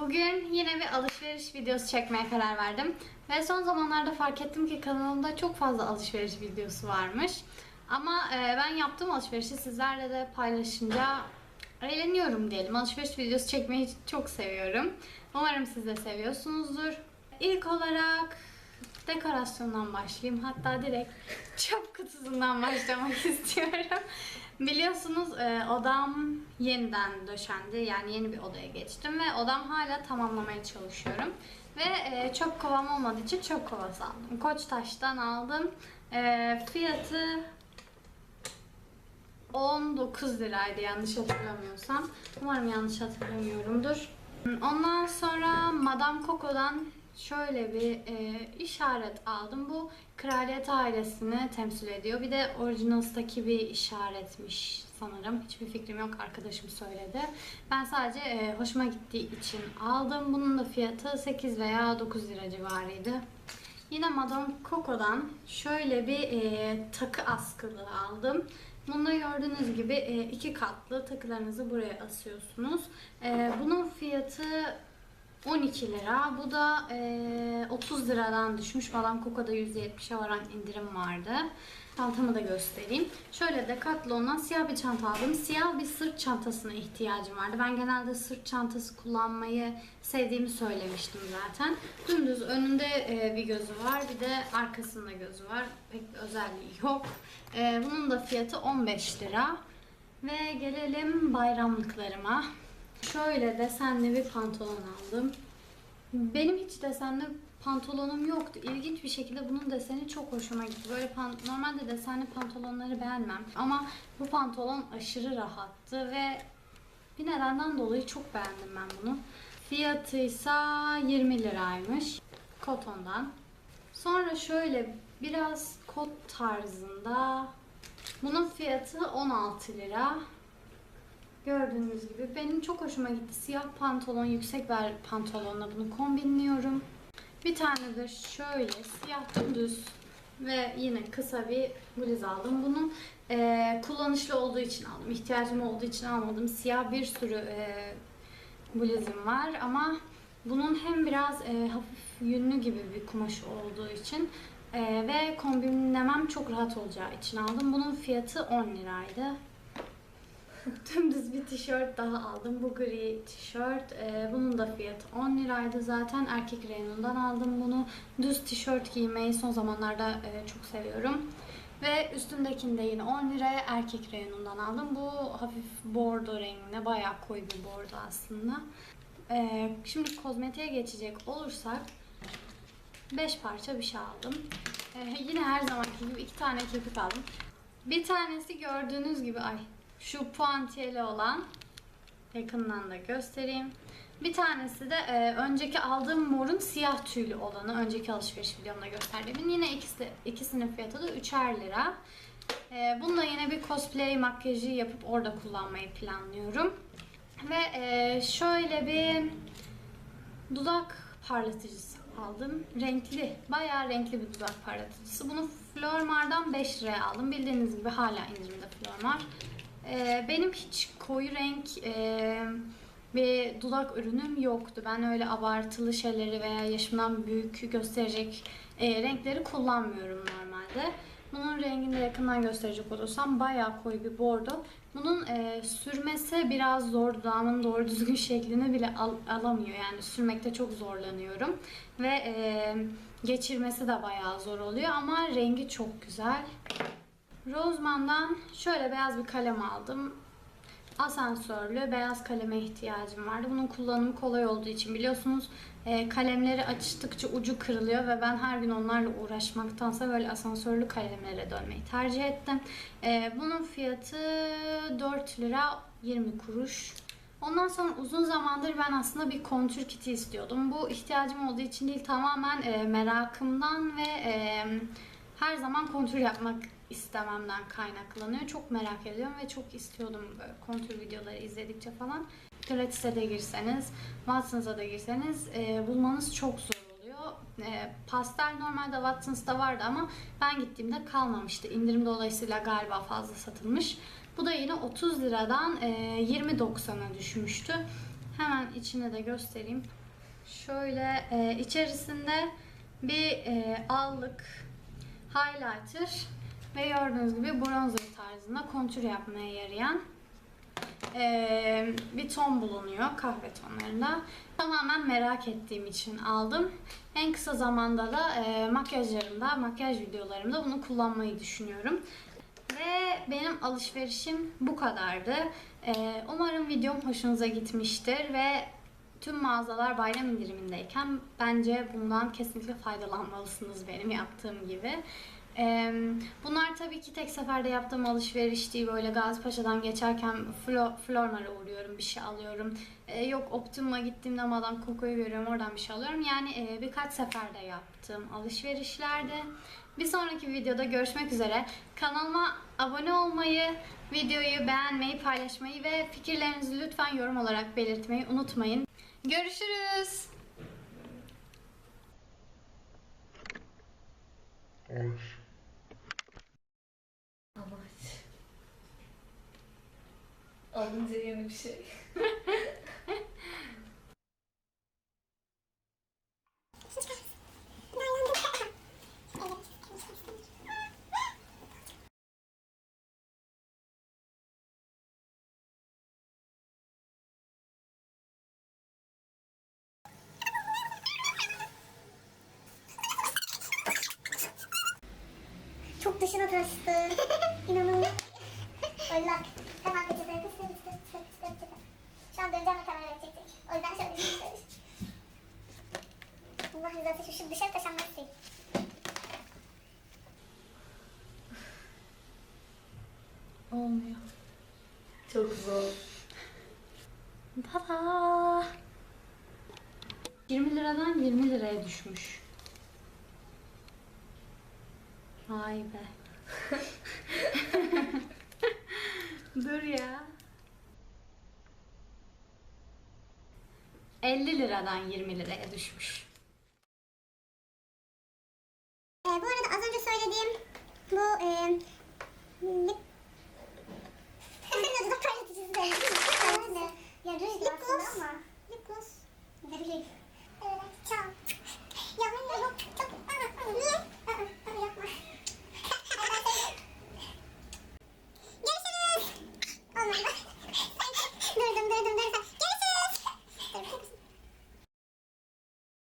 Bugün yine bir alışveriş videosu çekmeye karar verdim. Ve son zamanlarda fark ettim ki kanalımda çok fazla alışveriş videosu varmış. Ama e, ben yaptığım alışverişi sizlerle de paylaşınca eğleniyorum diyelim. Alışveriş videosu çekmeyi çok seviyorum. Umarım siz de seviyorsunuzdur. İlk olarak dekorasyondan başlayayım. Hatta direkt çöp kutusundan başlamak istiyorum. Biliyorsunuz e, odam yeniden döşendi. Yani yeni bir odaya geçtim ve odam hala tamamlamaya çalışıyorum. Ve e, çöp kovam olmadığı için çöp kovası aldım. Koçtaş'tan aldım. E, fiyatı 19 liraydı yanlış hatırlamıyorsam. Umarım yanlış hatırlamıyorumdur. Ondan sonra Madame Coco'dan şöyle bir e, işaret aldım. Bu kraliyet ailesini temsil ediyor. Bir de Originals'taki bir işaretmiş sanırım. Hiçbir fikrim yok. Arkadaşım söyledi. Ben sadece e, hoşuma gittiği için aldım. Bunun da fiyatı 8 veya 9 lira civarıydı. Yine Madame Coco'dan şöyle bir e, takı askılı aldım. Bunda gördüğünüz gibi e, iki katlı takılarınızı buraya asıyorsunuz. E, bunun fiyatı 12 lira. Bu da e, 30 liradan düşmüş. Madame Coco'da %70'e varan indirim vardı. Çantamı da göstereyim. Şöyle de katlı olan siyah bir çanta aldım. Siyah bir sırt çantasına ihtiyacım vardı. Ben genelde sırt çantası kullanmayı sevdiğimi söylemiştim zaten. Dümdüz önünde e, bir gözü var. Bir de arkasında gözü var. Pek özelliği yok. E, bunun da fiyatı 15 lira. Ve gelelim bayramlıklarıma. Şöyle desenli bir pantolon aldım. Benim hiç desenli pantolonum yoktu. İlginç bir şekilde bunun deseni çok hoşuma gitti. Böyle pan- normalde desenli pantolonları beğenmem. Ama bu pantolon aşırı rahattı ve bir nedenden dolayı çok beğendim ben bunu. Fiyatı ise 20 liraymış. Kotondan. Sonra şöyle biraz kot tarzında. Bunun fiyatı 16 lira. Gördüğünüz gibi benim çok hoşuma gitti. Siyah pantolon, yüksek bel pantolonla bunu kombinliyorum. Bir tane de şöyle siyah düz ve yine kısa bir bluz aldım. Bunu e, kullanışlı olduğu için aldım. İhtiyacım olduğu için almadım. Siyah bir sürü e, bluzum var ama bunun hem biraz e, hafif yünlü gibi bir kumaş olduğu için e, ve kombinlemem çok rahat olacağı için aldım. Bunun fiyatı 10 liraydı. Dümdüz bir tişört daha aldım. Bu gri tişört. Ee, bunun da fiyatı 10 liraydı zaten. Erkek reyonundan aldım bunu. Düz tişört giymeyi son zamanlarda e, çok seviyorum. Ve üstündekini de yine 10 liraya erkek reyonundan aldım. Bu hafif bordo rengine bayağı koyu bir bordo aslında. Ee, şimdi kozmetiğe geçecek olursak 5 parça bir şey aldım. Ee, yine her zamanki gibi iki tane kirpik aldım. Bir tanesi gördüğünüz gibi ay şu puantiyeli olan yakından da göstereyim. Bir tanesi de e, önceki aldığım morun siyah tüylü olanı. Önceki alışveriş videomda gösterdiğimin. Yine ikisi, ikisinin fiyatı da 3'er lira. E, bunu da yine bir cosplay makyajı yapıp orada kullanmayı planlıyorum. Ve e, şöyle bir dudak parlatıcısı aldım. Renkli, bayağı renkli bir dudak parlatıcısı. Bunu Flormar'dan 5 liraya aldım. Bildiğiniz gibi hala indirimde Flormar. Ee, benim hiç koyu renk e, bir dudak ürünüm yoktu. Ben öyle abartılı şeyleri veya yaşımdan büyük gösterecek e, renkleri kullanmıyorum normalde. Bunun rengini de yakından gösterecek olursam bayağı koyu bir bordo. Bunun e, sürmesi biraz zor. Dudağımın doğru düzgün şeklini bile al- alamıyor. Yani sürmekte çok zorlanıyorum. Ve e, geçirmesi de bayağı zor oluyor ama rengi çok güzel. Roseman'dan şöyle beyaz bir kalem aldım. Asansörlü beyaz kaleme ihtiyacım vardı. Bunun kullanımı kolay olduğu için biliyorsunuz e, kalemleri açtıkça ucu kırılıyor ve ben her gün onlarla uğraşmaktansa böyle asansörlü kalemlere dönmeyi tercih ettim. E, bunun fiyatı 4 lira 20 kuruş. Ondan sonra uzun zamandır ben aslında bir kontür kiti istiyordum. Bu ihtiyacım olduğu için değil tamamen e, merakımdan ve her zaman kontür yapmak istememden kaynaklanıyor. Çok merak ediyorum ve çok istiyordum böyle kontür videoları izledikçe falan. Gratis'e de girseniz, Watsons'a da girseniz e, bulmanız çok zor oluyor. E, pastel normalde Watsons'ta vardı ama ben gittiğimde kalmamıştı. İndirim dolayısıyla galiba fazla satılmış. Bu da yine 30 liradan e, 20.90'a düşmüştü. Hemen içine de göstereyim. Şöyle e, içerisinde bir e, allık, highlighter ve gördüğünüz gibi bronzer tarzında kontür yapmaya yarayan bir ton bulunuyor kahve tonlarında. Tamamen merak ettiğim için aldım. En kısa zamanda da makyajlarımda, makyaj videolarımda bunu kullanmayı düşünüyorum. Ve benim alışverişim bu kadardı. Umarım videom hoşunuza gitmiştir ve tüm mağazalar bayram indirimindeyken bence bundan kesinlikle faydalanmalısınız benim yaptığım gibi. Bunlar tabii ki tek seferde yaptığım alışveriş değil. Böyle Gazipaşa'dan geçerken Flo- Flormar'a uğruyorum, bir şey alıyorum. Ee, yok Optimum'a gittiğimde Madame Coco'yu görüyorum, oradan bir şey alıyorum. Yani e, birkaç seferde yaptığım alışverişlerde. Bir sonraki videoda görüşmek üzere. Kanalıma abone olmayı, videoyu beğenmeyi, paylaşmayı ve fikirlerinizi lütfen yorum olarak belirtmeyi unutmayın. Görüşürüz. Olur. Alınca yeni bir şey. Çok dışına taştı. İnanılmaz. Allah. Hemen peçeteye kıs kıs kıs kıs kıs kıs kıs. Şu an döneceğim ve kameraya çekecek. O yüzden şöyle bir şey. Allah rızası için şu dışarı taşanmaz değil. Olmuyor. Çok zor. Tada! 20 liradan 20 liraya düşmüş. Vay be. Dur ya. 50 liradan 20 liraya düşmüş. E, bu arada az önce söylediğim bu e, lip Bunun adı da parlatıcısı da. Ya. Lip gloss. Lip gloss. Çal.